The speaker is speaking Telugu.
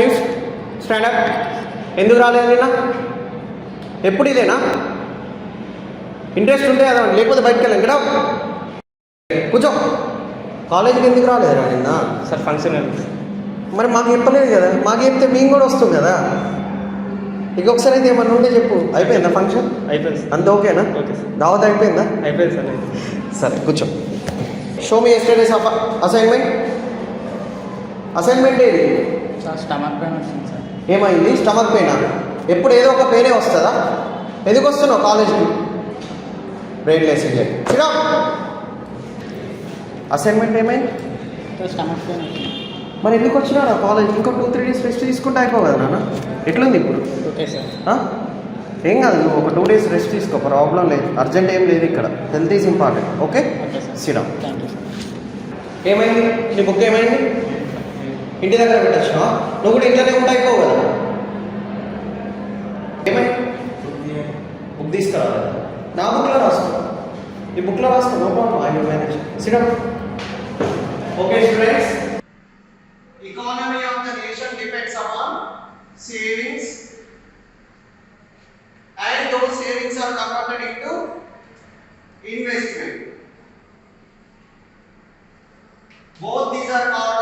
లీవ్స్ స్టాండప్ ఎందుకు రాలేదు నిన్న? ఎప్పుడు ఇదేనా? ఇంట్రెస్ట్ ఉంటే కదా లేకపోతే బయటకు వెళ్ళండి. ఇక్కడ కూర్చో. కాలేజీకి ఎందుకు రాలేదురా నిన్న? సార్ ఫంక్షన్ మరి మాకు చెప్పలేదు కదా. మాకు చెప్తే మేము కూడా వస్తాం కదా. ఇంకొకసారి అయితే ఏమన్నా ఉంటే చెప్పు. అయిపోయిందా ఫంక్షన్ అయిపోయింది అంత ఓకేనా? ఓకే సార్ దావత్ అయిపోయిందా? అయిపోయింది సార్ సరే కూర్చో. Show me yesterday's assignment assignment ఏది? సార్ స్టమక్ పెయిన్ వచ్చింది సార్. ఏమైంది? Stomach pain? ఎప్పుడు ఏదో ఒక పెయినే వస్తుందా? ఎందుకు వస్తున్నావు కాలేజ్కి? బ్రెయిన్ లెస్ అసైన్మెంట్ ఏమైంది? స్టమక్ పెయిన్ మరి ఎందుకు వచ్చినారా కాలేజ్ ఇంకో టూ త్రీ డేస్ రెస్ట్ తీసుకుంటే అయిపోవు కదా నాన్న. ఎట్లుంది ఇప్పుడు? Okay sir? ఏం కాదు నువ్వు ఒక టూ డేస్ రెస్ట్ తీసుకో ప్రాబ్లం లేదు. అర్జెంట్ ఏం లేదు ఇక్కడ. Health is important okay? Sir. ఏమైంది? నీ బుక్ ఏమైంది? ఇంటి దగ్గర పెట్టచ్చు నువ్వు కూడా ఇంట్లోనే ఉంటా అయిపోవాలి ఏమై? బుక్ తీసుకురావాలి. నా బుక్లో రాస్తాను ఈ బుక్లో రాస్తాను no problem I manage సిడప్ okay students of the nation depends upon savings and savings are converted to investment both these are part